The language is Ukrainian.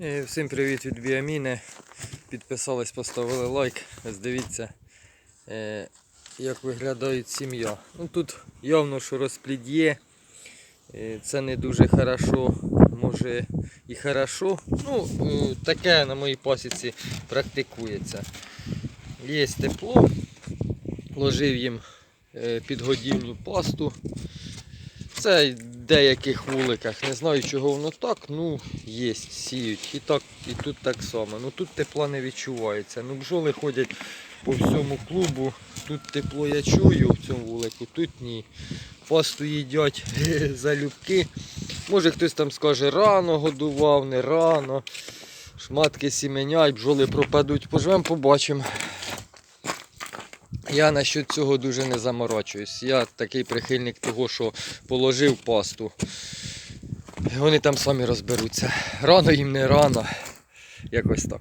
Всім привіт від Біаміни. Підписались, поставили лайк. Ось дивіться, е, як виглядає сім'я. Ну, тут явно, що розплід є. Е, Це не дуже хорошо, може і хорошо. Ну, е, таке на моїй пасіці практикується. Є тепло, ложив їм підгодівню пасту. Це деяких вуликах. Не знаю, чого воно так, ну є, сіють. І так, і тут так само. Ну тут тепла не відчувається. Ну бджоли ходять по всьому клубу. Тут тепло я чую в цьому вулику, тут ні. Пасту їдять залюбки. Може хтось там скаже, рано годував, не рано. Шматки сіменять, бджоли пропадуть. Поживемо, побачимо. Я насчет цього дуже не заморочуюсь. Я такий прихильник того, що положив пасту. Вони там самі розберуться. Рано їм не рано. Якось так.